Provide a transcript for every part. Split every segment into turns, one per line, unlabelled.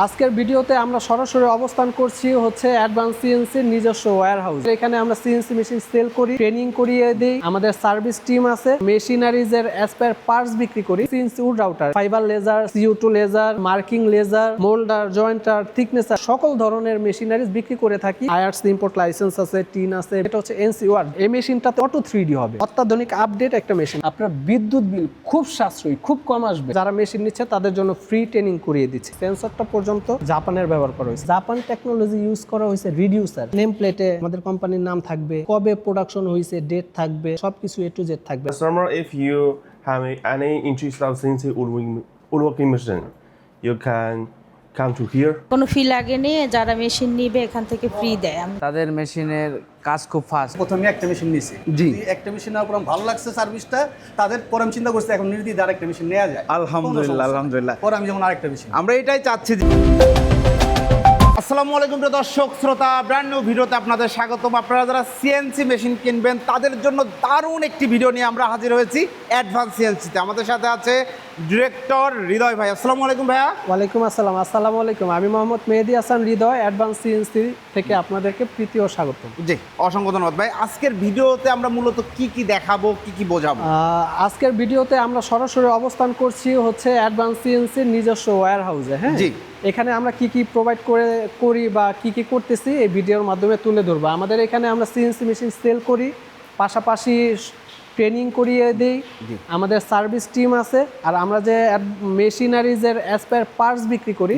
আজকের ভিডিওতে আমরা সরাসরি অবস্থান করছি হচ্ছে অ্যাডভান্স সিএনসির নিজস্ব ওয়্যার হাউস এখানে আমরা সিএনসি মেশিন সেল করি ট্রেনিং করিয়ে দিই। আমাদের সার্ভিস টিম আছে মেশিনারিজ এর পার্টস বিক্রি করি। CNC wood router fibre laser C O two laser marking laser moulder jointer thicknesser সকল ধরনের মেশিনারিজ বিক্রি করে থাকি। আয়ার্স ইম্পোর্ট লাইসেন্স আছে টিন আছে, এটা হচ্ছে এনসি ওয়ার্ড এই মেশিনটাতে অটো থ্রি ডি হবে। অত্যাধুনিক আপডেট একটা মেশিন আপনার বিদ্যুৎ বিল খুব সাশ্রয়ী, খুব কম আসবে। যারা মেশিন নিচ্ছে, তাদের জন্য ফ্রি ট্রেনিং করিয়ে দিচ্ছে। সেন্সরটা পর্যন্ত জাপানের ব্যবহার করা হয়েছে। জাপান টেকনোলজি ইউজ করা হয়েছে রিডিউসার নেম প্লেটে আমাদের কোম্পানির নাম থাকবে কবে প্রোডাকশন হয়েছে ডেট থাকবে সবকিছু এ টু জেড থাকবে।
If you have any interest of woodworking, woodworking machine, you can come to here.
কোনো ফি লাগেনি যারা মেশিন নিবে এখান থেকে ফ্রি দেয় আমি
তাদের মেশিনের কাজ খুব ফাস্ট
প্রথমে একটা মেশিন নিয়েছি
জি।
একটা মেশিন নেওয়ার পর ভালো লাগছে সার্ভিসটা তাদের পরে আমি চিন্তা করছি এখন নির্দিষ্ট আরেকটা মেশিন নেওয়া যায়
আলহামদুলিল্লাহ। আলহামদুলিল্লাহ।
পরে আমি যেমন আরেকটা মেশিন
আমরা এটাই চাচ্ছি যে- আসসালামু আলাইকুম প্রিয় দর্শক শ্রোতা ব্র্যান্ড নিউ ভিডিওতে আপনাদের স্বাগতম আপনারা যারা সিএনসি মেশিন কিনবেন তাদের জন্য দারুণ একটি ভিডিও নিয়ে আমরা হাজির হয়েছি অ্যাডভান্স সিএনসিতে আমাদের সাথে আছে ডিরেক্টর হৃদয় ভাই আসসালামু আলাইকুম ভাইয়া।
ওয়ালাইকুম আসসালাম। আসসালামু আলাইকুম। আমি মোহাম্মদ মেহেদি হাসান হৃদয় অ্যাডভান্স সিএনসি থেকে আপনাদেরকে প্রীতি ও স্বাগত
জি অসংখ্য ধন্যবাদ ভাই। আজকের ভিডিওতে আমরা মূলত কি কি দেখাবো কি কি বোঝাবো?
আজকের ভিডিওতে আমরা সরাসরি অবস্থান করছি হচ্ছে অ্যাডভান্স সিএনসির নিজস্ব ওয়্যার হাউসে হ্যাঁ?
জি।
এখানে আমরা কি কি প্রোভাইড করে করি বা কি কি করতেছি এই ভিডিওর মাধ্যমে তুলে ধরবো। আমাদের এখানে আমরা সিএনসি মেশিন সেল করি। পাশাপাশি ট্রেনিং করিয়ে দিই। আমাদের সার্ভিস টিম আছে আর আমরা যে মেশিনারিজের অ্যাসপায়ার পার্টস বিক্রি করি।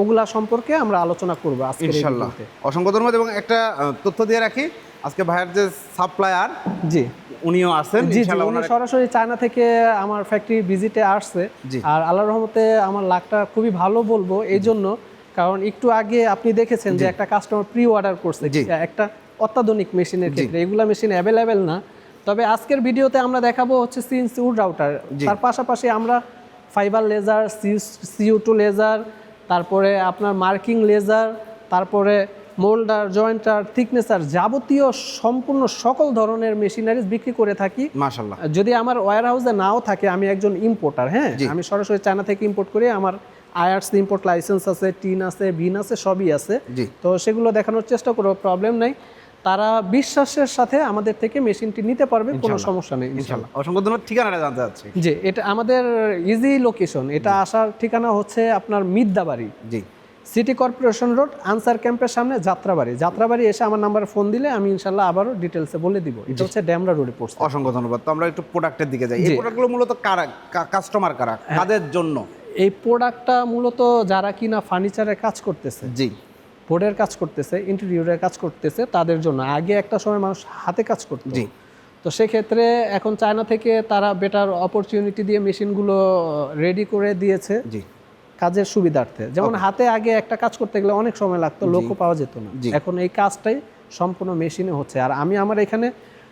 ওগুলা সম্পর্কে আমরা আলোচনা করব আজকে
ইনশাল্লাহ। অসংখ্য ধন্যবাদ এবং একটা তথ্য দিয়ে রাখি আজকে ভাইয়ের যে সাপ্লায়ার
জি।
উনিও আছেন
জি জি উনি সরাসরি চায়না থেকে আমার ফ্যাক্টরি ভিজিটে আসছে। আর আল্লাহর রহমতে আমার লাকটা খুবই ভালো বলব এই জন্য কারণ একটু আগে আপনি দেখেছেন যে একটা কাস্টমার প্রি অর্ডার করছে একটা অত্যাধুনিক মেশিনের ক্ষেত্রে। এগুলা মেশিন অ্যাভেলেবেল না। তবে আজকের ভিডিওতে আমরা দেখাবো হচ্ছে সিএনসি উড রাউটার। তার পাশাপাশি আমরা fibre laser C O two laser তারপরে আপনার মার্কিং লেজার তারপরে মোল্ডার জয়েন্টার থিকনেসার যাবতীয় সম্পূর্ণ সকল ধরনের মেশিনারিজ বিক্রি করে থাকি।
মাশাল্লাহ
যদি আমার ওয়্যার হাউসে নাও থাকে আমি একজন ইম্পোর্টার হ্যাঁ? আমি সরাসরি চায়না থেকে ইম্পোর্ট করি আমার আয়ার্স ইম্পোর্ট লাইসেন্স আছে টিন আছে ভিন আছে সবই আছে। তো সেগুলো দেখানোর চেষ্টা করব প্রবলেম নাই। তারা বিশ্বাসের সাথে আমাদের থেকে মেশিনটি নিতে পারবে কোনো সমস্যা নেই ইনশাল্লাহ।
অসংখ্য ধন্যবাদ। ঠিকানাটা জানতে চাচ্ছি।
জি এটা আমাদের ইজি লোকেশন এটা আসার ঠিকানা হচ্ছে আপনার মিদ্দাবাড়ি।
জি।
সিটি কর্পোরেশন রোড আনসার ক্যাম্পের সামনে যাত্রাবাড়ি। যাত্রাবাড়ি এসে আমার নাম্বারে ফোন দিলে আমি ইনশাল্লাহ আবারও ডিটেলসে বলে দিব। এটা হচ্ছে ড্যামরা রোডে পড়ছে।
অসংখ্য ধন্যবাদ। তো আমরা একটু প্রোডাক্টের দিকে যাই। এই প্রোডাক্টগুলো মূলত কারা কাস্টমার কারা? কাদের জন্য?
এই প্রোডাক্টটা মূলত যারা কিনা ফার্নিচারে কাজ করতেছে।
জি।
বোর্ডের কাজ করতেছে ইন্টেরিয়রের কাজ করতেছে তাদের জন্য। আগে একটা সময় মানুষ হাতে কাজ করতো।
জি।
তো সেক্ষেত্রে এখন চায়না থেকে তারা বেটার অপরচুনিটি দিয়ে মেশিনগুলো রেডি করে দিয়েছে
জি।
কাজের সুবিধার্থে। যেমন হাতে আগে একটা কাজ করতে গেলে অনেক সময় লাগতো লোকও পাওয়া যেত না। এখন এই কাজটাই সম্পূর্ণ মেশিনে হচ্ছে। আর আমি আমার এখানে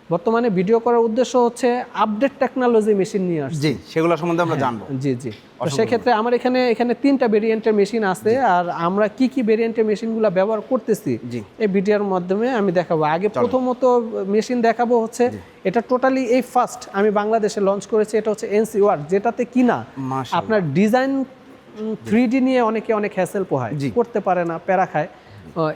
বর্তমানে ভিডিও করার উদ্দেশ্য হচ্ছে আপডেট টেকনোলজি মেশিন নিয়ে আসছি
জি সেগুলো সম্বন্ধে আমরা জানব।
জি জি। তো সেক্ষেত্রে আমার এখানে এখানে তিনটা ভেরিয়েন্টের মেশিন আছে আর আমরা কি কি ভেরিয়েন্টের মেশিনগুলো ব্যবহার করতেছি
জি।
এই ভিডিওর মাধ্যমে আমি দেখাবো। আগে প্রথমত মেশিন দেখাবো হচ্ছে এটা টোটালি এই ফার্স্ট আমি বাংলাদেশে লঞ্চ করেছি এটা হচ্ছে এনসি ওয়ার্ড যেটাতে কিনা। আপনার ডিজাইন থ্রি নিয়ে অনেকে অনেক হ্যাসেল পোহায়। করতে পারে না প্যারা খায়।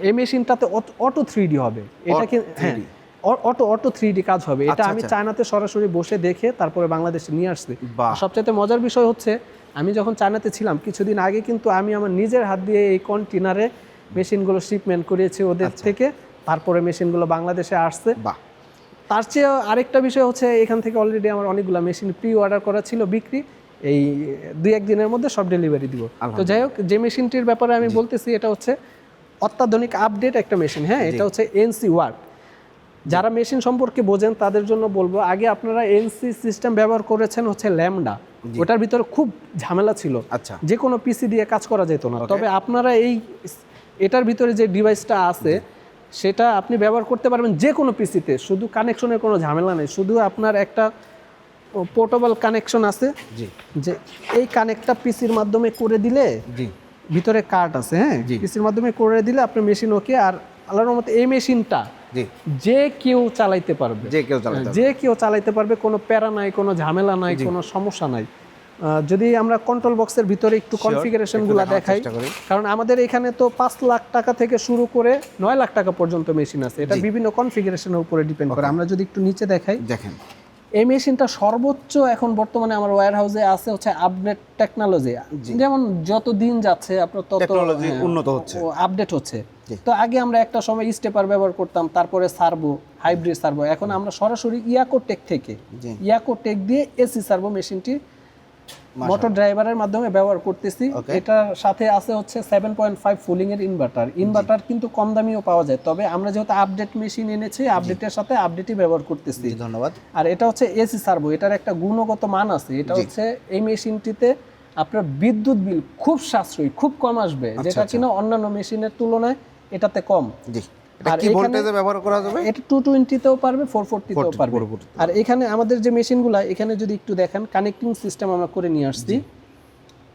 এই মেশিনটাতে অটো থ্রি ডি হবে। এটা কি হ্যাঁ। অটো অটো থ্রি ডি কাজ হবে। এটা
আচ্ছা,
আমি
আচ্ছা।
চায়নাতে সরাসরি বসে দেখে তারপরে বাংলাদেশে নিয়ে আসছি। সবচেয়ে মজার বিষয় হচ্ছে আমি যখন চায়নাতে ছিলাম কিছুদিন আগে কিন্তু আমি আমার নিজের হাত দিয়ে এই কন্টেনারে মেশিনগুলো শিপমেন্ট করিয়েছি ওদের
আচ্ছা।
থেকে তারপরে মেশিনগুলো বাংলাদেশে আসছে। তার চেয়ে আরেকটা বিষয় হচ্ছে এখান থেকে অলরেডি আমার অনেকগুলো মেশিন প্রি অর্ডার করা ছিল বিক্রি এই দুই এক দিনের মধ্যে সব ডেলিভারি দিব। তো যাই হোক যে মেশিনটির ব্যাপারে আমি বলতেছি এটা হচ্ছে অত্যাধুনিক আপডেট একটা মেশিন হ্যাঁ? এটা হচ্ছে এনসি ওয়ার্ক যারা মেশিন সম্পর্কে বোঝেন তাদের জন্য বলব আগে আপনারা এনসি সিস্টেম ব্যবহার করেছেন হচ্ছে ল্যামডা। ওটার ভিতরে খুব ঝামেলা ছিল।
আচ্ছা।
যে কোনো পিসি দিয়ে কাজ করা যেত না। তবে আপনারা এই এটার ভিতরে যে ডিভাইসটা আছে সেটা আপনি ব্যবহার করতে পারবেন যে কোনো পিসিতে শুধু কানেকশনের কোনো ঝামেলা নেই। শুধু আপনার একটা পোর্টেবল কানেকশন আছে।
জি।
যে এই কানেক্টটা পিসির মাধ্যমে করে দিলে
জি।
ভিতরে কার্ড আছে হ্যাঁ। পিসির মাধ্যমে করে দিলে আপনার মেশিন ওকে আর আল্লাহর মতো এই মেশিনটা যে কেউ চালাইতে পারবে।
যে কেউ
যে কেউ চালাইতে পারবে কোনো প্যারা নাই কোনো ঝামেলা নাই কোনো সমস্যা নাই। আহ, যদি আমরা কন্ট্রোল বক্সের ভিতরে একটু
কনফিগারেশনগুলো
দেখাই কারণ আমাদের এখানে তো পাঁচ লাখ টাকা থেকে শুরু করে নয় লাখ টাকা পর্যন্ত মেশিন আছে। এটা বিভিন্ন কনফিগারেশনের উপরে ডিপেন্ড করে। আমরা যদি একটু নিচে দেখাই
দেখেন।
এই মেশিনটা সর্বোচ্চ এখন বর্তমানে আমার ওয়্যার হাউসে আছে হচ্ছে আপডেট টেকনোলজি যেমন যত দিন যাচ্ছে আপনার তত
Technology
হ্যাঁ,
উন্নত হচ্ছে।
আপডেট হচ্ছে। তো আগে আমরা একটা সময় স্টেপার ব্যবহার করতাম তারপরে সার্বো হাইব্রিড সার্বো এখন আমরা সরাসরি ইয়াকো টেক থেকে। ইয়াকো টেক দিয়ে এসি সার্বো মেশিনটি মোটর ড্রাইভারের মাধ্যমে ব্যবহার করতেছি. এটার সাথে আছে হচ্ছে সেভেন পয়েন্ট ফাইভ ফুলিং এর ইনভার্টার ইনভার্টার কিন্তু কম দামিও পাওয়া যায়। তবে আমরা যেহেতু আপডেট মেশিন এনেছি আপডেটের সাথে আপডেটই ব্যবহার করতেছি।
ধন্যবাদ।
আর এটা হচ্ছে এসি সার্ভো। এটার একটা গুণগত মান আছে। এটা হচ্ছে এই মেশিনটিতে আপনার বিদ্যুৎ বিল খুব সাশ্রয়ী খুব কম আসবে। যেটা কিনা অন্যান্য মেশিনের তুলনায় এটাতে কম।
জি।
আর
কি
এখানে-
ভোল্টেজে ব্যবহার করা যাবে?
এটা টু টোয়েন্টিতেও পারবে ফোর ফোরটিতেও
440
পারবে। আর এখানে আমাদের যে মেশিনগুলা এখানে যদি একটু দেখেন কানেক্টিং সিস্টেম আমরা করে নিয়ে আসছি।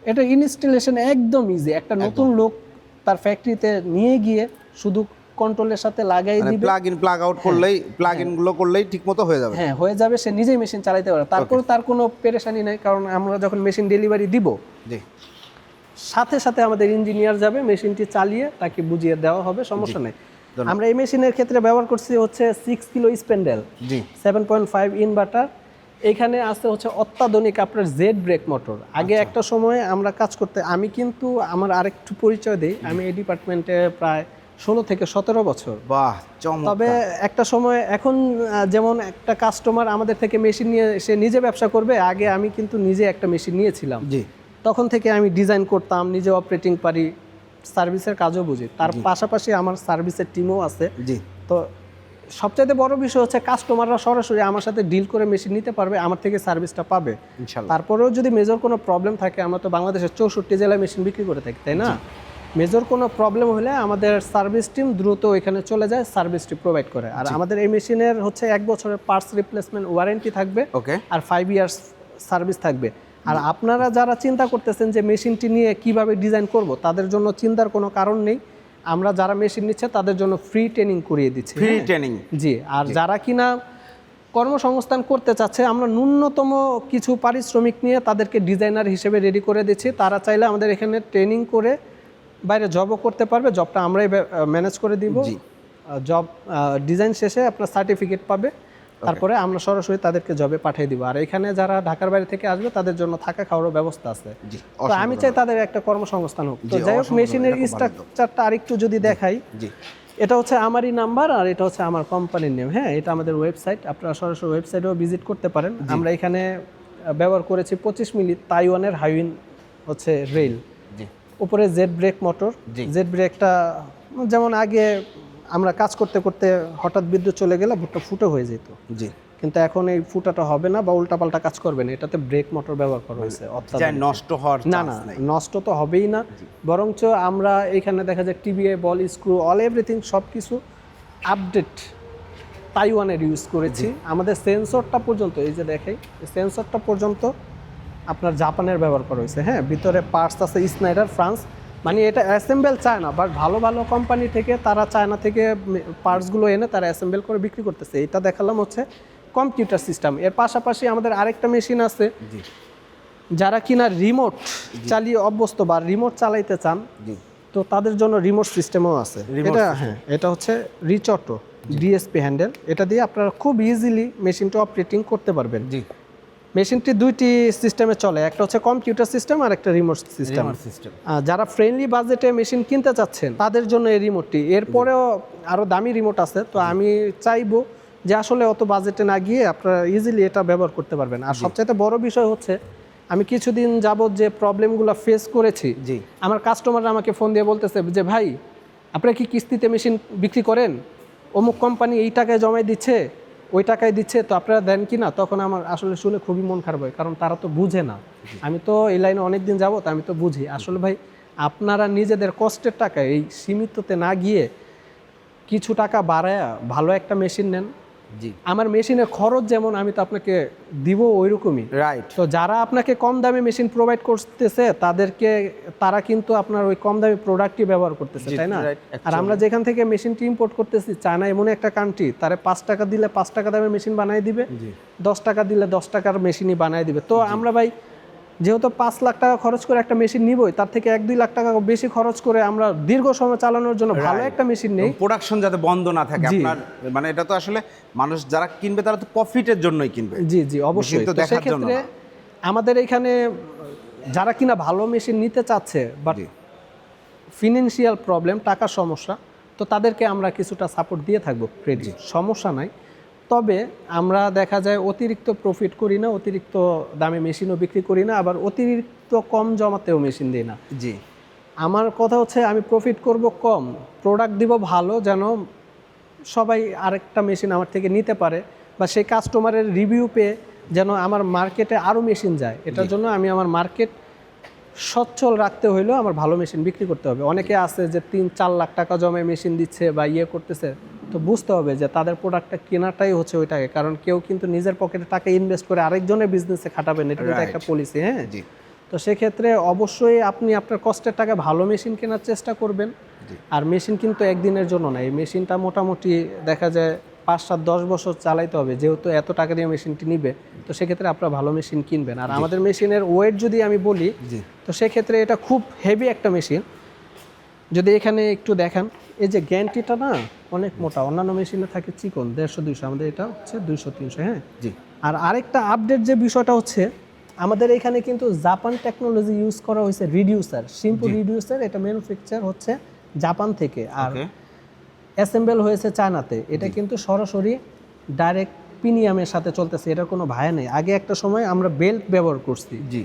এটা ইনস্টলেশন একদম ইজি একটা নতুন লোক তার ফ্যাক্টরিতে নিয়ে গিয়ে শুধু কন্ট্রোলের সাথে লাগাই
মানে
দিবে।
প্লাগ ইন প্লাগ আউট করলেই প্লাগ ইনগুলো করলেই ঠিকমতো হয়ে যাবে।
হ্যাঁ হয়ে যাবে সে নিজেই মেশিন চালাতে পারে তারপরে তার কোনো পেরেশানি নাই কারণ আমরা যখন মেশিন ডেলিভারি দিব
জি।
সাথে সাথে আমাদের ইঞ্জিনিয়ার যাবে মেশিনটি চালিয়ে তাকে বুঝিয়ে দেওয়া হবে সমস্যা নেই। আমরা এই মেশিনের ক্ষেত্রে ব্যবহার করছি হচ্ছে সিক্স কিলো স্পেন্ডেল
জি।
সেভেন পয়েন্ট ফাইভ ইনভার্টার এখানে আছে হচ্ছে অত্যাধুনিক আপনার জেড ব্রেক মোটর আগে একটা সময় আমরা কাজ করতে আমি কিন্তু আমার আরেকটু পরিচয় দিই। আমি এই ডিপার্টমেন্টে প্রায় ষোলো থেকে সতেরো বছর।
বাহ
তবে একটা সময় এখন যেমন একটা কাস্টমার আমাদের থেকে মেশিন নিয়ে সে নিজে ব্যবসা করবে আগে আমি কিন্তু নিজে একটা মেশিন নিয়েছিলাম।
জি।
তখন থেকে আমি ডিজাইন করতাম নিজে অপারেটিং পারি। সার্ভিসের কাজও বুঝি। তার পাশাপাশি আমার সার্ভিসের টিমও আছে।
জি।
তো সবচাইতে বড় বিষয় হচ্ছে কাস্টমাররা সরাসরি আমার সাথে ডিল করে মেশিন নিতে পারবে আমার থেকে সার্ভিসটা পাবে। তারপরেও যদি মেজর কোনো প্রবলেম থাকে আমরা তো বাংলাদেশের চৌষট্টি জেলায় মেশিন বিক্রি করে থাকি তাই না? মেজর কোনো প্রবলেম হলে আমাদের সার্ভিস টিম দ্রুত এখানে চলে যায় সার্ভিসটি প্রোভাইড করে। আর আমাদের এই মেশিনের হচ্ছে এক বছরের পার্টস রিপ্লেসমেন্ট ওয়ারেন্টি থাকবে
ওকে
আর ফাইভ ইয়ার্স সার্ভিস থাকবে। আর আপনারা যারা চিন্তা করতেছেন যে মেশিনটি নিয়ে কীভাবে ডিজাইন করব তাদের জন্য চিন্তার কোনো কারণ নেই। আমরা যারা মেশিন নিচ্ছে তাদের জন্য ফ্রি ট্রেনিং করিয়ে দিচ্ছি
ফ্রি
হ্যাঁ?
ট্রেনিং
জি আর যারা কিনা কর্মসংস্থান করতে চাচ্ছে আমরা ন্যূনতম কিছু পারিশ্রমিক নিয়ে তাদেরকে ডিজাইনার হিসেবে রেডি করে দিচ্ছি। তারা চাইলে আমাদের এখানে ট্রেনিং করে বাইরে জবও করতে পারবে। জবটা আমরাই ম্যানেজ করে দিব। জব ডিজাইন শেষে আপনার সার্টিফিকেট পাবে। তারপরে আমরা সরাসরি তাদেরকে জবে পাঠিয়ে দিব। আর এখানে যারা ঢাকার বাইরে থেকে আসবে তাদের জন্য থাকা খাওয়ারও ব্যবস্থা আছে। তো আমি চাই তাদের একটা কর্মসংস্থান হোক। তো যাই হোক মেশিনের স্ট্রাকচারটা আরেকটু যদি দেখাই
জি।
এটা হচ্ছে আমারই নাম্বার আর এটা হচ্ছে আমার কোম্পানির নেম হ্যাঁ এটা আমাদের ওয়েবসাইট আপনারা সরাসরি ওয়েবসাইটেও ভিজিট করতে পারেন। আমরা এখানে ব্যবহার করেছি পঁচিশ মিনিট তাইওয়ানের হাইউইন হচ্ছে রেল উপরে জেড ব্রেক মোটর জেড ব্রেকটা যেমন আগে আমরা কাজ করতে করতে হঠাৎ বিদ্যুৎ চলে গেলে ভুট্টা ফুটো হয়ে যেত।
জি।
কিন্তু এখন এই ফুটাটা হবে না বা উল্টাপাল্টা কাজ করবে না এটাতে ব্রেক মোটর ব্যবহার করা হয়েছে
নষ্ট হওয়ার
না না নষ্ট তো হবেই না। বরঞ্চ আমরা এখানে দেখা যায় TBA ball screw all everything সব কিছু আপডেট তাইওয়ানের ইউজ করেছি। আমাদের সেন্সরটা পর্যন্ত এই যে দেখাই সেন্সরটা পর্যন্ত আপনার জাপানের ব্যবহার করা হয়েছে। হ্যাঁ ভিতরে পার্টস আছে স্নাইডার ফ্রান্স মানে এটা অ্যাসেম্বল চায় না বাট ভালো ভালো কোম্পানি থেকে তারা চায়না থেকে পার্টসগুলো এনে তারা অ্যাসেম্বল করে বিক্রি করতেছে। এটা দেখালাম হচ্ছে কম্পিউটার সিস্টেম এর পাশাপাশি আমাদের আরেকটা মেশিন আছে
জি।
যারা কিনা রিমোট চালিয়ে অভ্যস্ত বা রিমোট চালাইতে চান
জি।
তো তাদের জন্য রিমোট সিস্টেমও আছে। এটা হ্যাঁ এটা হচ্ছে রিচ অটো ডিএসপি হ্যান্ডেল এটা দিয়ে আপনারা খুব ইজিলি মেশিনটা অপারেটিং করতে পারবেন।
জি।
মেশিনটি দুইটি সিস্টেমে চলে একটা হচ্ছে কম্পিউটার সিস্টেম আর একটা রিমোট সিস্টেম।
সিস্টেম।
যারা ফ্রেন্ডলি বাজেটে মেশিন কিনতে চাচ্ছেন তাদের জন্য এই রিমোটটি। এরপরেও আরও দামি রিমোট আছে তো আমি চাইব যে আসলে অত বাজেটে না গিয়ে আপনারা ইজিলি এটা ব্যবহার করতে পারবেন। আর সবচাইতে বড় বিষয় হচ্ছে আমি কিছুদিন যাবত যে প্রবলেমগুলো ফেস করেছি
জি।
আমার কাস্টমাররা আমাকে ফোন দিয়ে বলতেছে যে ভাই আপনারা কি কিস্তিতে মেশিন বিক্রি করেন? অমুক কোম্পানি এই টাকায় জমাই দিচ্ছে ওই টাকায় দিচ্ছে, তো আপনারা দেন কি না? তখন আমার আসলে শুনে খুবই মন খারাপ হয়, কারণ তারা তো বুঝে না। আমি তো এই লাইনে অনেক দিন যাব তো আমি তো বুঝি। আসলে ভাই, আপনারা নিজেদের কষ্টের টাকা এই সীমিততে না গিয়ে কিছু টাকা বাড়ায় ভালো একটা মেশিন নেন আমার মেশিনের খরচ যেমন আমি তো আপনাকে দিব ওই রকমই
রাইট
তো যারা আপনাকে কম দামে মেশিন প্রোভাইড করতেছে তাদেরকে তারা কিন্তু আপনার ওই কম দামি প্রোডাক্টটি ব্যবহার করতেছে তাই না? আর আমরা যেখান থেকে মেশিনটি ইম্পোর্ট করতেছি চায়না এমন একটা কান্ট্রি তারা পাঁচ টাকা দিলে পাঁচ টাকা দামে মেশিন বানাই দিবে দশ টাকা দিলে দশ টাকার মেশিনই বানাই দিবে। তো আমরা ভাই যেহেতু পাঁচ লাখ টাকা খরচ করে একটা মেশিন নিবই তার থেকে এক দুই লাখ টাকা বেশি খরচ করে আমরা দীর্ঘ সময় চালানোর জন্য ভালো একটা মেশিন নেই।
প্রোডাকশন যাতে বন্ধ না থাকে আপনার মানে এটা তো আসলে মানুষ যারা কিনবে তারা তো প্রফিটের জন্যই কিনবে।
জি জি অবশ্যই।
তো
সেক্ষেত্রে আমাদের এখানে যারা কিনা ভালো মেশিন নিতে চাচ্ছে বাট ফিনান্সিয়াল প্রবলেম টাকার সমস্যা তো তাদেরকে আমরা কিছুটা সাপোর্ট দিয়ে থাকব ক্রেডিট সমস্যা নাই। তবে আমরা দেখা যায় অতিরিক্ত প্রফিট করি না অতিরিক্ত দামে মেশিনও বিক্রি করি না আবার অতিরিক্ত কম জমাতেও মেশিন দিই না।
জি।
আমার কথা হচ্ছে আমি প্রফিট করব কম প্রোডাক্ট দিব ভালো যেন সবাই আরেকটা মেশিন আমার থেকে নিতে পারে বা সেই কাস্টমারের রিভিউ পেয়ে যেন আমার মার্কেটে আরও মেশিন যায়। এটার জন্য আমি আমার মার্কেট সচ্ছল রাখতে হইলেও আমার ভালো মেশিন বিক্রি করতে হবে। অনেকে আছে যে তিন চার লাখ টাকা জমে মেশিন দিচ্ছে বা ইয়ে করতেছে। তো বুঝতে হবে যে তাদের প্রোডাক্টটা কেনাটাই হচ্ছে ওইটাকে। কারণ কেউ কিন্তু নিজের পকেটে টাকা ইনভেস্ট করে আরেকজনের বিজনেসে খাটাবেন এটা কিন্তু একটা পলিসি হ্যাঁ?
জি।
তো সেক্ষেত্রে অবশ্যই আপনি আপনার কষ্টের টাকা ভালো মেশিন কেনার চেষ্টা করবেন। আর মেশিন কিন্তু একদিনের জন্য না এই মেশিনটা মোটামুটি দেখা যায় পাঁচ সাত দশ বছর চালাইতে হবে যেহেতু এত টাকা দিয়ে মেশিনটি নিবে তো সেক্ষেত্রে আপনারা ভালো মেশিন কিনবেন। আর আমাদের মেশিনের ওয়েট যদি আমি বলি তো সেক্ষেত্রে এটা খুব হেভি একটা মেশিন যদি এখানে একটু দেখান এই যে গ্যান্টিটা না অনেক মোটা। অন্যান্য মেশিনে থাকে চিকন দেড়শো দুইশো। আমাদের এটা হচ্ছে দুইশো তিনশো হ্যাঁ?
জি।
আর আরেকটা আপডেট যে বিষয়টা হচ্ছে আমাদের এখানে কিন্তু জাপান টেকনোলজি ইউজ করা হয়েছে রিডিউসার সিম্পল রিডিউসার এটা ম্যানুফ্যাকচার হচ্ছে জাপান থেকে। আর অ্যাসেম্বল হয়েছে চায়নাতে এটা কিন্তু সরাসরি ডাইরেক্ট পিনিয়ামের সাথে চলতেছে এটার কোনো ভায়া নেই। আগে একটা সময় আমরা বেল্ট ব্যবহার করছি।
জি।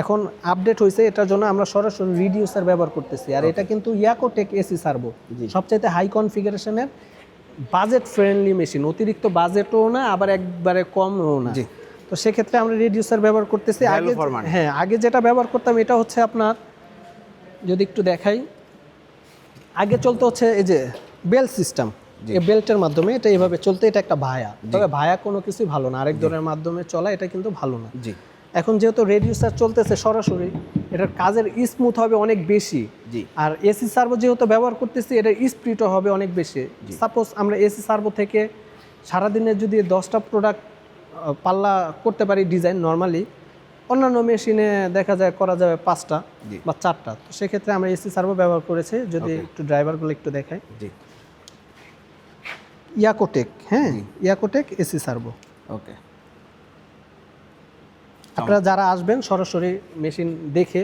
এখন আপডেট হয়েছে এটার জন্য আমরা সরাসরি রিডিউসার ব্যবহার করতেছি। আর এটা কিন্তু ইয়াকোটেক এসি সার্ভো সবচাইতে হাই কনফিগারেশনের বাজেট ফ্রেন্ডলি মেশিন অতিরিক্ত বাজেটও না আবার একবারে কমও না। তো সেক্ষেত্রে আমরা রিডিউসার ব্যবহার করতেছি। আগে হ্যাঁ আগে যেটা ব্যবহার করতাম এটা হচ্ছে আপনার যদি একটু দেখাই আগে চলতে হচ্ছে এই যে বেল সিস্টেম এই বেল্টের মাধ্যমে এটা এইভাবে চলতে এটা একটা ভায়া। তবে ভায়া কোনো কিছুই ভালো না। আরেক ধরনের মাধ্যমে চলা এটা কিন্তু ভালো না।
জি।
এখন যেহেতু রেডিউসার চলতেছে সরাসরি এটার কাজের স্মুথ হবে অনেক বেশি।
জি।
আর এসি সার্ভো যেহেতু ব্যবহার করতেছি এটার স্পিডও হবে অনেক বেশি। সাপোজ আমরা এসি সার্ভো থেকে সারাদিনে যদি দশটা প্রোডাক্ট পাল্লা করতে পারি ডিজাইন নর্মালি অন্যান্য মেশিনে দেখা যায় করা যাবে পাঁচটা। বা চারটা। তো সেক্ষেত্রে আমরা এসি সার্ভো ব্যবহার করেছি যদি একটু ড্রাইভারগুলো একটু দেখাই।
জি।
ইয়াকোটেক হ্যাঁ? ইয়াকোটেক এসি সার্ভো
ওকে
আপনারা যারা আসবেন সরাসরি মেশিন দেখে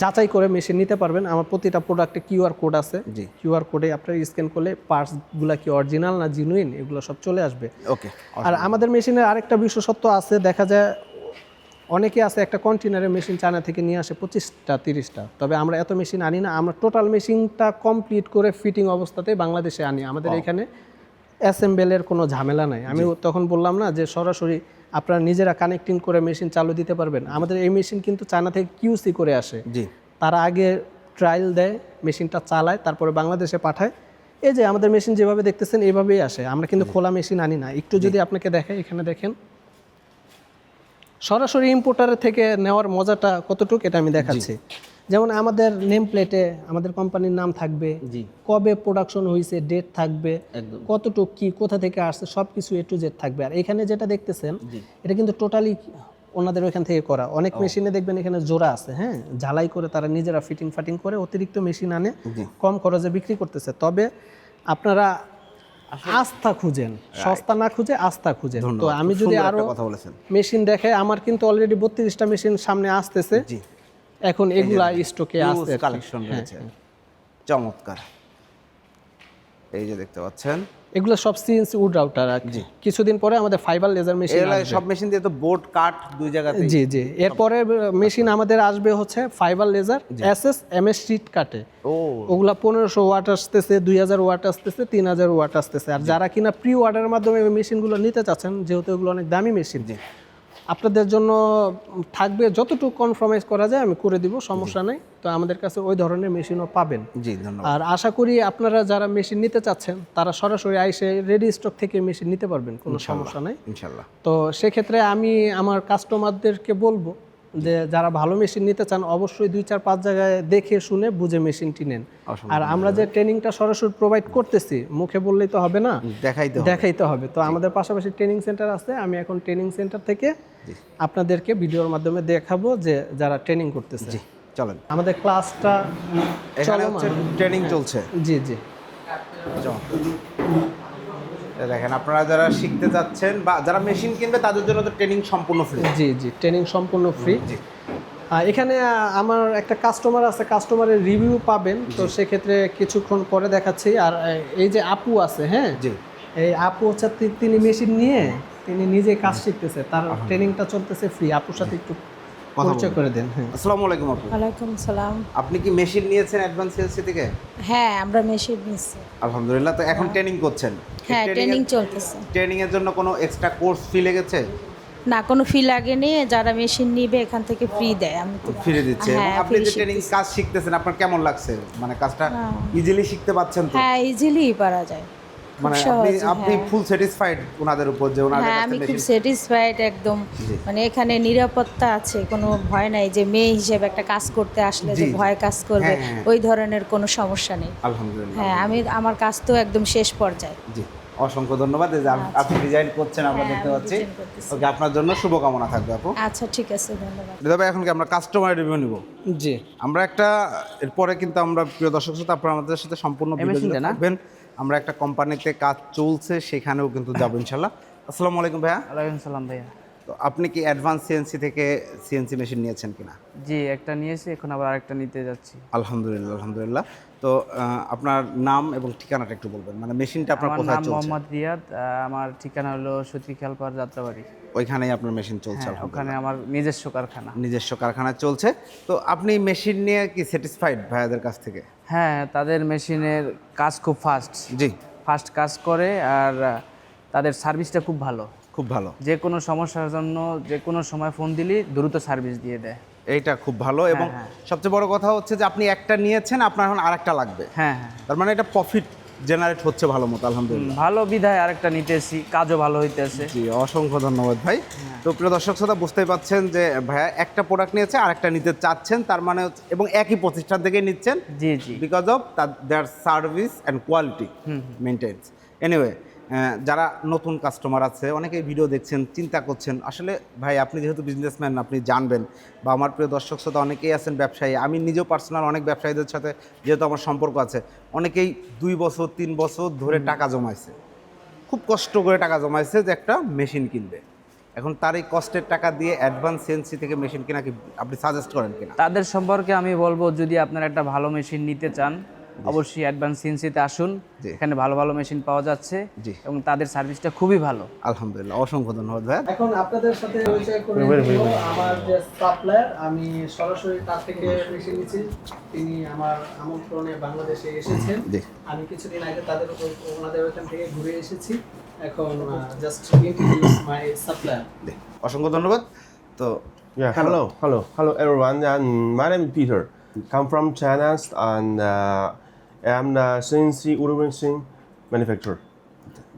যাচাই করে মেশিন নিতে পারবেন। আমার প্রতিটা প্রোডাক্টে কিউআর কোড আছে।
জি।
কিউআর কোডে আপনারা স্ক্যান করলে পার্টসগুলো কি অরিজিনাল না জিনুইন এগুলো সব চলে আসবে।
ওকে
আর আমাদের মেশিনের আরেকটা বিশেষত্ব আছে দেখা যায় অনেকে আছে একটা কন্টেনারের মেশিন চায়না থেকে নিয়ে আসে পঁচিশটা তিরিশটা। তবে আমরা এত মেশিন আনি না আমরা টোটাল মেশিনটা কমপ্লিট করে ফিটিং অবস্থাতে বাংলাদেশে আনি। আমাদের এখানে অ্যাসেম্বলের কোনো ঝামেলা নাই। আমি তখন বললাম না যে সরাসরি আপনারা নিজেরা কানেক্টিং করে মেশিন চালু দিতে পারবেন। আমাদের এই মেশিন কিন্তু চায়না থেকে কিউসি করে আসে।
জি।
তারা আগে ট্রায়াল দেয় মেশিনটা চালায় তারপরে বাংলাদেশে পাঠায়। এই যে আমাদের মেশিন যেভাবে দেখতেছেন এইভাবেই আসে। আমরা কিন্তু খোলা মেশিন আনি না। একটু যদি আপনাকে দেখাই এখানে দেখেন। সরাসরি ইম্পোর্টারের থেকে নেওয়ার মজাটা কতটুকু এটা আমি দেখাচ্ছি। যেমন আমাদের নেম প্লেটে আমাদের কোম্পানির নাম থাকবে কবে প্রোডাকশন হয়েছে ডেট থাকবে। কতটুক কি কোথা থেকে আসছে সব কিছু এ টু জেড থাকবে। আর এখানে যেটা দেখতেছেন এটা কিন্তু টোটালি ওনাদের ওইখান থেকে করা। অনেক মেশিনে দেখবেন এখানে জোড়া আছে হ্যাঁ? ঝালাই করে তারা নিজেরা ফিটিং ফাটিং করে অতিরিক্ত মেশিন আনে কম খরচে বিক্রি করতেছে। তবে আপনারা আস্থা খুঁজেন সস্তা না খুঁজে আস্থা খুঁজেন। তো আমি যদি
আরও কথা বলেছেন।
মেশিন দেখে আমার কিন্তু অলরেডি বত্রিশটা মেশিন সামনে আসতেছে। এখন এগুলা স্টকে আসছে
কালেকশন
হ্যাঁ,
রয়েছে। চমৎকার। এই যে দেখতে পাচ্ছেন।
এগুলো সব সিএনসি উড রাউটার আর কি। কিছুদিন পরে আমাদের ফাইবার লেজার মেশিন
সব মেশিন দিয়ে তো বোর্ড কাট দুই জায়গাতে
জি জি। এরপরে মেশিন আমাদের আসবে হচ্ছে fibre laser SS MS sheet কাটে
ও।
ওগুলা পনেরোশো ওয়াট আসতেছে দুই হাজার ওয়াট আসতেছে তিন হাজার ওয়াট আসতেছে। আর যারা কিনা প্রি অর্ডারের মাধ্যমে মেশিনগুলো নিতে চাচ্ছেন যেহেতু এগুলো অনেক দামি মেশিন আপনাদের জন্য থাকবে যতটুকু কনফার্মাইজ করা যায় আমি করে দিব সমস্যা নেই। তো আমাদের কাছে ওই ধরনের মেশিনও পাবেন।
জি ধন্যবাদ।
আর আশা করি আপনারা যারা মেশিন নিতে চাচ্ছেন তারা সরাসরি আইসে রেডি স্টক থেকে মেশিন নিতে পারবেন কোনো সমস্যা নেই।
ইনশাল্লাহ।
তো সেক্ষেত্রে আমি আমার কাস্টমারদেরকে বলব যে যারা ভালো মেশিন নিতে চান অবশ্যই দুই চার পাঁচ জায়গায় দেখে শুনে বুঝে মেশিনটি নেন। আর আমরা যে ট্রেনিংটা সরাসরি প্রোভাইড করতেছি মুখে বললেই তো হবে না?
দেখাইতে।
দেখাইতে হবে। তো আমাদের পাশাপাশি ট্রেনিং সেন্টার আছে আমি এখন ট্রেনিং সেন্টার থেকে আপনাদেরকে ভিডিওর মাধ্যমে দেখাবো যে যারা ট্রেনিং করতেছে।
জি চলেন।
আমাদের ক্লাসটা
এখানে হচ্ছে ট্রেনিং চলছে।
জি জি।
দেখেন আপনারা যারা শিখতে যাচ্ছেন বা যারা মেশিন কিনবে তাদের জন্য তো ট্রেনিং সম্পূর্ণ ফ্রি
জি জি ট্রেনিং সম্পূর্ণ ফ্রি জি। এখানে আমার একটা কাস্টমার আছে কাস্টমারের রিভিউ পাবেন। তো সেক্ষেত্রে কিছুক্ষণ পরে দেখাচ্ছি। আর এই যে আপু আছে হ্যাঁ?
জি।
এই আপু হচ্ছে তিনি মেশিন নিয়ে তিনি নিজে কাজ শিখতেছে। তার ট্রেনিংটা চলতেছে ফ্রি আপুর সাথে একটু পরিচয় করে দেন হ্যাঁ।
আসসালামু আলাইকুম আপু।
ওয়ালাইকুম সালাম।
আপনি কি মেশিন নিয়েছেন অ্যাডভান্স সিএলসি থেকে?
হ্যাঁ আমরা মেশিন নিচ্ছি
আলহামদুলিল্লাহ তো এখন ট্রেনিং করছেন।
হ্যাঁ ট্রেনিং চলতেছে।
ট্রেনিং এর জন্য কোনো এক্সট্রা কোর্স ফি লেগেছে?
না কোনো ফি লাগেনি। যারা মেশিন নিবে এখান থেকে ফ্রি দেয়। আমি তো
ফিরে দিচ্ছে।
হ্যাঁ,
আপনি যে ট্রেনিং কাজ শিখতেছেন আপনার কেমন লাগছে? মানে কাজটা
হ্যাঁ।
ইজিলি শিখতে পাচ্ছেন তো?
হ্যাঁ ইজিলি পারা যায়।
মানে আপনি আপনি। ফুল স্যাটিসফাইড ওনাদের উপর যে ওনাদের
হ্যাঁ আমি খুব স্যাটিসফাইড একদম। মানে এখানে নিরাপত্তা আছে কোনো ভয় নাই যে মেয়ে হিসেবে একটা কাজ করতে আসলে যে। ভয় কাজ করবে
হ্যাঁ, হ্যাঁ।
ওই ধরনের কোনো সমস্যা নেই।
আলহামদুলিল্লাহ।
হ্যাঁ আমি আমার কাজ তো একদম শেষ পর্যায়ে।
জি অসংখ্য ধন্যবাদ। যে আপনি ডিজাইন করছেন আমরা
হ্যাঁ,
দেখতে পাচ্ছি। ওকে আপনার জন্য শুভকামনা থাকবে আপু।
আচ্ছা ঠিক আছে ধন্যবাদ।
তবে এখন কি আমরা কাস্টমার রিভিউ নিব?
জি।
আমরা একটা এরপরে কিন্তু আমরা প্রিয় দর্শক শ্রোতা আপনারা আমাদের সাথে সম্পূর্ণ ভিডিও
মেশিনটা না?
থাকবেন। আমরা একটা কোম্পানিতে কাজ চলছে, সেখানেও কিন্তু যাব ইনশাল্লাহ। আসসালামু আলাইকুম ভাইয়া।
আলাইকুম সালাম ভাইয়া।
তো আপনি কি অ্যাডভান্স সিএনসি থেকে সিএনসি মেশিন নিয়েছেন কিনা?
জি একটা নিয়েছি এখন আবার আরেকটা নিতে যাচ্ছি।
আলহামদুলিল্লাহ আলহামদুলিল্লাহ। তো আপনার নাম এবং ঠিকানাটা একটু বলবেন। মানে মেশিনটা আপনার
আমার
কোথায়
নাম
চলছে?
মোহাম্মদ রিয়াদ আমার ঠিকানা হলো সতী খেলপার যাত্রাবাড়ি।
ওইখানেই আপনার মেশিন চলছে
হ্যাঁ। ওখানে আমার নিজস্ব কারখানা।
নিজস্ব কারখানায় চলছে। তো আপনি মেশিন নিয়ে কি স্যাটিসফাইড ভাইয়াদের কাছ থেকে?
হ্যাঁ তাদের মেশিনের কাজ খুব ফাস্ট
জি।
ফাস্ট কাজ করে আর তাদের সার্ভিসটা খুব ভালো।
খুব ভালো।
যে কোনো সমস্যার জন্য যে কোনো সময় ফোন দিলেই দ্রুত সার্ভিস দিয়ে দেয়।
এইটা খুব ভালো এবং
হ্যাঁ।
সবচেয়ে বড় কথা হচ্ছে যে আপনি একটা নিয়েছেন আপনার এখন আরেকটা লাগবে।
হ্যাঁ হ্যাঁ।
তার মানে এটা প্রফিট জেনারেট হচ্ছে ভালো মতো আলহামদুলিল্লাহ।
ভালো বিধায় আরেকটা নিতেছি কাজও ভালো হইতেছে।
জি অসংখ্য ধন্যবাদ ভাই। তো প্রিয় দর্শক শ্রোতা বুঝতেই পাচ্ছেন যে ভাইয়া একটা প্রোডাক্ট নিয়েছে আরেকটা নিতে চাচ্ছেন তার মানে এবং একই প্রতিষ্ঠান থেকে নিচ্ছেন।
জি জি।
Because of their service and quality maintenance anyway যারা নতুন কাস্টমার আছে অনেকেই ভিডিও দেখছেন চিন্তা করছেন আসলে ভাই আপনি যেহেতু বিজনেসম্যান আপনি জানবেন বা আমার প্রিয় দর্শক শ্রোতা অনেকেই আছেন ব্যবসায়ী আমি নিজেও পার্সোনাল অনেক ব্যবসায়ীদের সাথে যেহেতু আমার সম্পর্ক আছে অনেকেই দুই বছর তিন বছর ধরে টাকা জমাইছে। খুব কষ্ট করে টাকা জমাইছে যে একটা মেশিন কিনবে। এখন তার এই কষ্টের টাকা দিয়ে অ্যাডভান্স সেন্সি থেকে মেশিন কেনা কি আপনি সাজেস্ট করেন কিনা?
তাদের সম্পর্কে আমি বলব যদি আপনারা একটা ভালো মেশিন নিতে চান অবশ্যই অ্যাডভান্স সিএনসিতে আসুন। এখানে ভালো ভালো মেশিন পাওয়া যাচ্ছে
জি।
এবং তাদের সার্ভিসটা খুবই ভালো।
আলহামদুলিল্লাহ অসংখ্য ধন্যবাদ ভাই
এখন আপনাদের সাথে পরিচয় করে আমার যে সাপ্লায়ার আমি সরাসরি তার থেকে মেশিন নিচ্ছি। তিনি আমার আমন্ত্রণে বাংলাদেশে এসেছেন। আমি কিছুদিন আগে তাদের ওনাদের ওখান থেকে ঘুরে এসেছি। এখন জাস্ট ইন্ট্রোডিউস মাই সাপ্লায়ার
অসংখ্য ধন্যবাদ। তো
Yeah, hello, hello, hello everyone. And my name is Peter. Come from China and uh, I'm the CNC machine manufacturer.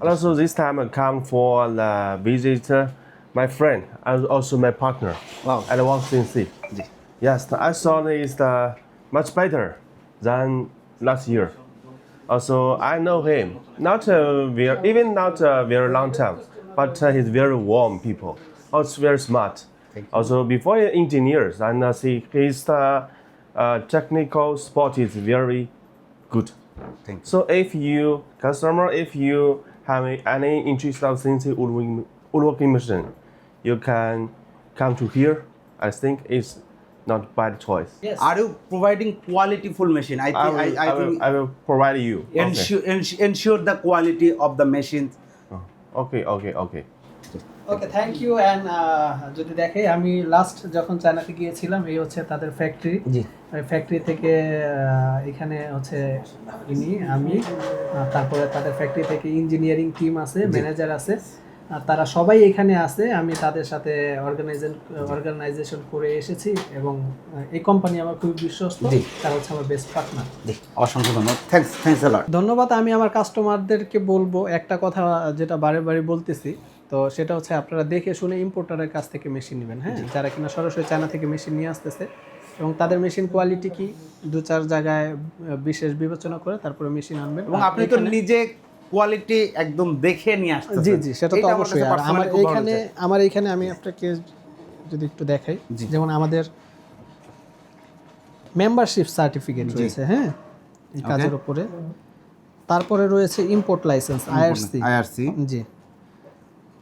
Also, this time I come for the visit uh, my friend and also my partner.
Wow.
At one CNC. Yes, I saw it is the much better than last year. Also, I know him. Not uh, very, even not uh, very long time, but uh, he's very warm people. Also very smart. Also, before engineers, and uh, see his uh, uh, technical spot is very good.
Thank you.
So if you customer, if you have any interest of CNC woodworking, woodworking machine, you can come to here. I think it's not bad choice.
Yes.
Are you providing quality full machine?
I,
I,
will,
I,
I,
I
will, I will provide you. Ensure, okay.
ensure the quality of the machine.
Oh, okay, okay, okay.
Okay thank you and যদি দেখে আমি last যখন চায়নাতে গিয়েছিলাম এই হচ্ছে তাদের factory
জি।
Factory থেকে এখানে হচ্ছে ইনি আমি তারপরে তাদের ফ্যাক্টরি থেকে ইঞ্জিনিয়ারিং টিম আছে ম্যানেজার আছে আর তারা সবাই এখানে আছে আমি তাদের সাথে অর্গানাইজেশন অর্গানাইজেশন করে এসেছি এবং এই কোম্পানি আমার খুবই বিশ্বস্ত
জি।
তারা হচ্ছে আমার বেস্ট পার্টনার
অসংখ্য ধন্যবাদ। থ্যাংকস থ্যাংকস
ধন্যবাদ আমি আমার কাস্টমারদেরকে বলব একটা কথা যেটা বারে বারে বলতেছি তো সেটা হচ্ছে আপনারা দেখে শুনে ইম্পোর্টারের কাছ থেকে মেশিন নেবেন হ্যাঁ? যারা কিনা সরাসরি চায়না থেকে মেশিন নিয়ে আসতেছে এবং তাদের মেশিন কোয়ালিটি কি? দু চার জায়গায় বিশেষ বিবেচনা করে তারপরে মেশিন আনবেন।
এবং আপনি তো নিজে কোয়ালিটি একদম দেখে নিয়ে আসছেন
জি জি সেটা তো অবশ্যই। আর আমার এইখানে আমার এইখানে আমি আপনাকে যদি একটু দেখাই। যেমন আমাদের মেম্বারশিপ সার্টিফিকেট রয়েছে হ্যাঁ? এই কাজের উপরে। তারপরে রয়েছে ইম্পোর্ট লাইসেন্স আইআরসি
আইআরসি
জি।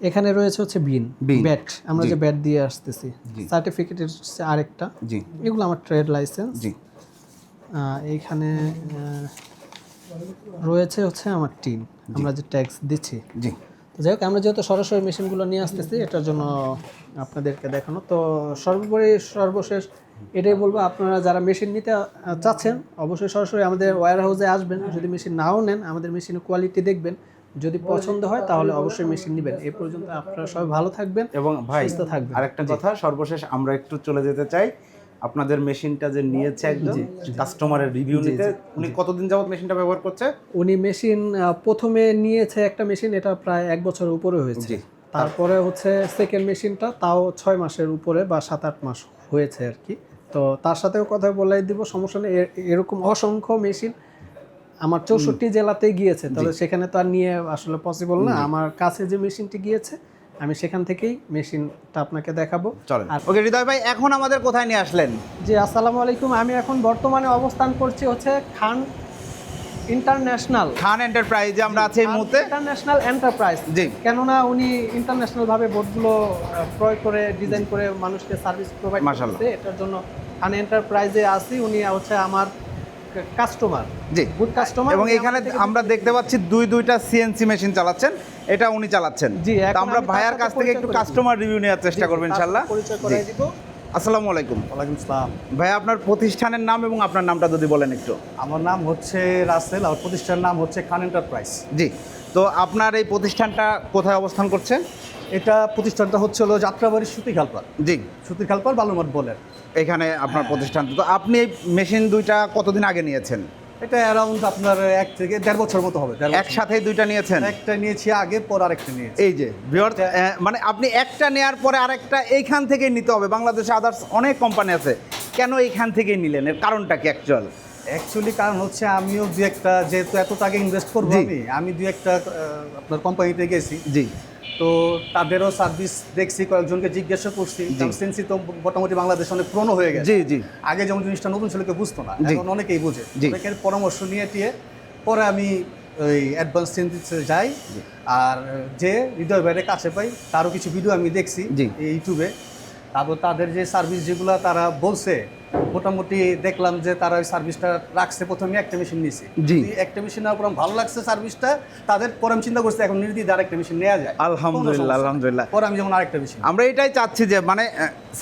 এখানে রয়েছে হচ্ছে বিন। ব্যাট। আমরা যে ব্যাট দিয়ে আসতেছি সার্টিফিকেট হচ্ছে আরেকটা।
জি।
এগুলো আমার ট্রেড লাইসেন্স
জি।
এইখানে রয়েছে হচ্ছে আমার টিম আমরা যে ট্যাক্স দিচ্ছি।
জি।
তো যাই হোক আমরা যেহেতু সরাসরি মেশিনগুলো নিয়ে আসতেছি এটার জন্য আপনাদেরকে দেখানো। তো সর্বোপরি সর্বশেষ এটাই বলব আপনারা যারা মেশিন নিতে চাচ্ছেন অবশ্যই সরাসরি আমাদের ওয়্যার হাউসে আসবেন। যদি মেশিন নাও নেন আমাদের মেশিনের কোয়ালিটি দেখবেন। যদি পছন্দ হয় তাহলে অবশ্যই মেশিন নেবেন। এই পর্যন্ত আপনারা সবাই ভালো থাকবেন
এবং ভাই
সুস্থ থাকবেন।
আরেকটা কথা সর্বশেষ আমরা একটু চলে যেতে চাই। আপনাদের মেশিনটা যে নিয়েছে একদম কাস্টমারের রিভিউ নিতে উনি কতদিন যাবত মেশিনটা ব্যবহার করছে?
উনি মেশিন প্রথমে নিয়েছে একটা মেশিন এটা প্রায় এক বছরের উপরে হয়েছে। তারপরে হচ্ছে সেকেন্ড মেশিনটা তাও ছয় মাসের উপরে বা সাত আট মাস হয়েছে আর কি। তো তার সাথেও কথা বলাই দিব সমস্যা নেই। এরকম অসংখ্য মেশিন আমার চৌষট্টি জেলাতে গিয়েছে তাহলে সেখানে তো আর নিয়ে আসলে পসিবল না। আমার কাছে যে মেশিনটি গিয়েছে আমি সেখান থেকেই মেশিনটা আপনাকে দেখাবো।
চলেন। ওকে হৃদয় ভাই এখন আমাদের কোথায় নিয়ে আসলেন?
জি আসসালামু আলাইকুম। আমি এখন বর্তমানে অবস্থান করছি হচ্ছে খান ইন্টারন্যাশনাল।
খান এন্টারপ্রাইজে আমরা আছি এই মুহূর্তে।
International enterprise.
জি।
কেননা উনি ইন্টারন্যাশনাল ভাবে বোর্ডগুলো ক্রয় করে ডিজাইন করে মানুষকে সার্ভিস প্রোভাইড। করছে এটার জন্য খান এন্টারপ্রাইজে আসি উনি হচ্ছে আমার কাস্টমার
জি।
গুড কাস্টমার
এবং এখানে আমরা দেখতে পাচ্ছি দুই দুইটা সিএনসি মেশিন চালাচ্ছেন এটা উনি চালাচ্ছেন।
জি,
আমরা ভাইয়ার কাছ থেকে একটু কাস্টমার রিভিউ নেওয়ার চেষ্টা করব ইনশাল্লাহ।
পরিচয় করাই দিব।
আসসালামু আলাইকুম।
ওয়ালাইকুম আসসালাম
ভাই আপনার প্রতিষ্ঠানের নাম এবং আপনার নামটা যদি বলেন একটু।
আমার নাম হচ্ছে রাসেল আর প্রতিষ্ঠানের নাম হচ্ছে খান এন্টারপ্রাইজ।
জি। তো আপনার এই প্রতিষ্ঠানটা কোথায় অবস্থান করছে?
এটা প্রতিষ্ঠানটা হচ্ছে হলো যাত্রাবাড়ির সুতি খালপার
জি।
সুতি খালপার বালুমাঠ বলেন
এখানে আপনার প্রতিষ্ঠান। তো আপনি এই মেশিন দুইটা কতদিন আগে নিয়েছেন?
এটা অ্যারাউন্ড আপনার এক থেকে দেড় বছর মতো হবে
একসাথে দুইটা নিয়েছেন?
একটা নিয়েছি আগে পর আরেকটা নিয়েছি।
এই যে viewers, মানে আপনি একটা নেয়ার পরে আরেকটা এইখান থেকেই নিতে হবে। বাংলাদেশে আদার্স অনেক কোম্পানি আছে। কেন এইখান থেকেই নিলেন? এর কারণটা কি অ্যাকচুয়াল
অ্যাকচুয়ালি কারণ হচ্ছে আমিও দু একটা যেহেতু এত টাকা ইনভেস্ট করব। আমি আমি দু একটা আপনার কোম্পানিতে গেছি।
জি।
তো তাদেরও সার্ভিস দেখছি কয়েকজনকে জিজ্ঞাসা করছি। সেন্সি তো মোটামুটি বাংলাদেশ অনেক পুরনো হয়ে গেছে।
জি জি।
আগে যেমন জিনিসটা নতুন ছিল কেউ বুঝতো না। এখন অনেকেই বুঝে। অনেকের পরামর্শ নিয়ে টিয়ে পরে আমি ওই অ্যাডভান্স সেন্সিসে যাই। আর যে হৃদয় বাইরের কাছে পাই তারও কিছু ভিডিও আমি দেখছি ইউটিউবে তারপর তাদের যে সার্ভিস যেগুলো তারা বলছে মোটামুটি দেখলাম যে তারা ওই সার্ভিসটা রাখছে প্রথমে একটা মেশিন নিয়েছি
জি।
একটা মেশিন নেওয়ার পর ভালো লাগছে সার্ভিসটা তাদের পরে আমি চিন্তা করছি এখন নির্দিষ্ট আরেকটা মেশিন নেওয়া যায়।
আলহামদুলিল্লাহ, আলহামদুলিল্লাহ।
পরে আমি যেমন আরেকটা মেশিন
আমরা এটাই চাচ্ছি যে মানে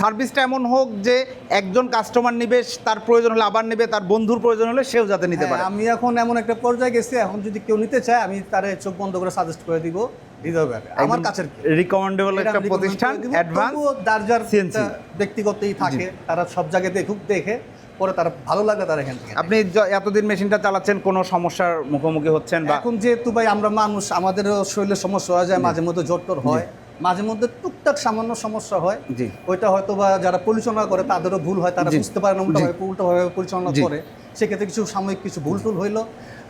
সার্ভিসটা এমন হোক যে একজন কাস্টমার নিবে তার প্রয়োজন হলে আবার নেবে তার বন্ধুর প্রয়োজন হলে সেও যাতে নিতে পারে।
হ্যাঁ, আমি এখন এমন একটা পর্যায়ে গেছি এখন যদি কেউ নিতে চায় আমি তারে চোখ বন্ধ করে সাজেস্ট করে দিব। আমার কাছের
রিকমেন্ডেবল একটা প্রতিষ্ঠান অ্যাডভান্স
যার ব্যক্তিগতই থাকে তারা সব জায়গায় দেখুক দেখে পরে তারা ভালো লাগে তারা এখান থেকে
আপনি এতদিন মেশিনটা চালাচ্ছেন কোনো সমস্যার মুখোমুখি হচ্ছেন বা
এখন যেহেতু ভাই আমরা মানুষ আমাদেরও শরীরে সমস্যা হয়ে যায় মাঝে মধ্যে জোর হয় মাঝে মধ্যে টুকটাক সামান্য সমস্যা হয়।
জি।
ওইটা হয়তো বা যারা পরিচালনা করে তাদেরও ভুল হয় তারা বুঝতে পারে না উল্টো
জি।
ভাবে উল্টোভাবে পরিচালনা করে। সেক্ষেত্রে কিছু সাময়িক কিছু ভুল টুল হইল।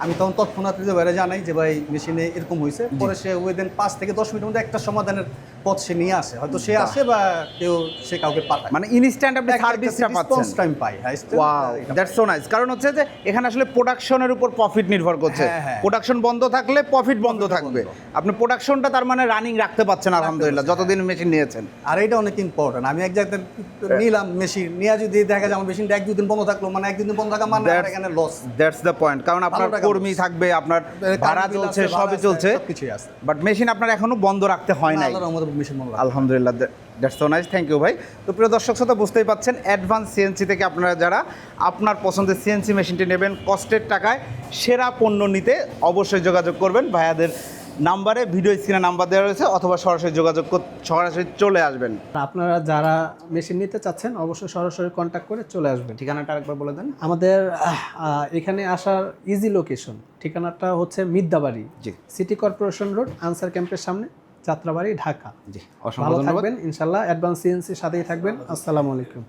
আমি তখন তৎক্ষণাৎ হৃদয় বাইরে জানাই যে ভাই মেশিনে এরকম হয়েছে। পরে সে ওয়েদিন পাঁচ থেকে দশ মিনিটের মধ্যে একটা সমাধানের পথ সে নিয়ে আসে। হয়তো সে আসে বা কেউ সে কাউকে পাঠায়।
মানে ইনস্ট্যান্ট আপনি সার্ভিসটা পাচ্ছেন।
টাইম পাই হ্যাঁ
ওয়াও দ্যাটস সো নাইস কারণ হচ্ছে যে এখানে আসলে প্রোডাকশনের উপর প্রফিট নির্ভর করছে।
হ্যাঁ, হ্যাঁ।
প্রোডাকশন বন্ধ থাকলে প্রফিট বন্ধ থাকবে। আপনি প্রোডাকশনটা তার মানে রানিং রাখতে পাচ্ছেন আলহামদুলিল্লাহ যতদিন মেশিন নিয়েছেন।
আর এটা অনেক ইম্পর্টেন্ট আমি এক জায়গায় নিলাম মেশিন নিয়ে যদি দেখা যায় আমার মেশিনটা এক দুদিন বন্ধ থাকল মানে এক দুদিন বন্ধ থাকা মানে এখানে লস
দ্যাটস দ্য পয়েন্ট কারণ আপনার কর্মী থাকবে আপনার ভাড়া চলছে সবই চলছে।
কিছুই আছে।
বাট মেশিন আপনার এখনও বন্ধ রাখতে হয় নাই।
মেশিন বন্ধ।
আলহামদুলিল্লাহ that's so nice thank you ভাই। তো প্রিয় দর্শক শ্রোতা বুঝতেই পাচ্ছেন অ্যাডভান্স সিএনসি থেকে আপনারা যারা আপনার পছন্দের সিএনসি মেশিনটি নেবেন কষ্টের টাকায় সেরা পণ্য নিতে অবশ্যই যোগাযোগ করবেন। ভাইয়াদের নাম্বারে ভিডিও স্ক্রিনে নাম্বার দেওয়া রয়েছে অথবা সরাসরি যোগাযোগ কর- সরাসরি চলে আসবেন।
আপনারা যারা মেশিন নিতে চাচ্ছেন অবশ্যই সরাসরি কন্ট্যাক্ট করে চলে আসবেন।
ঠিকানাটা আরেকবার বলে দেন।
আমাদের এখানে আসার ইজি লোকেশন ঠিকানাটা হচ্ছে মিদ্যাবাড়ি
জি।
সিটি কর্পোরেশন রোড আনসার ক্যাম্পের সামনে যাত্রাবাড়ি ঢাকা।
জি অসংখ্য ধন্যবাদ।
ইনশাল্লাহ অ্যাডভান্স সিএনসির সাথেই থাকবেন। আসসালামু আলাইকুম।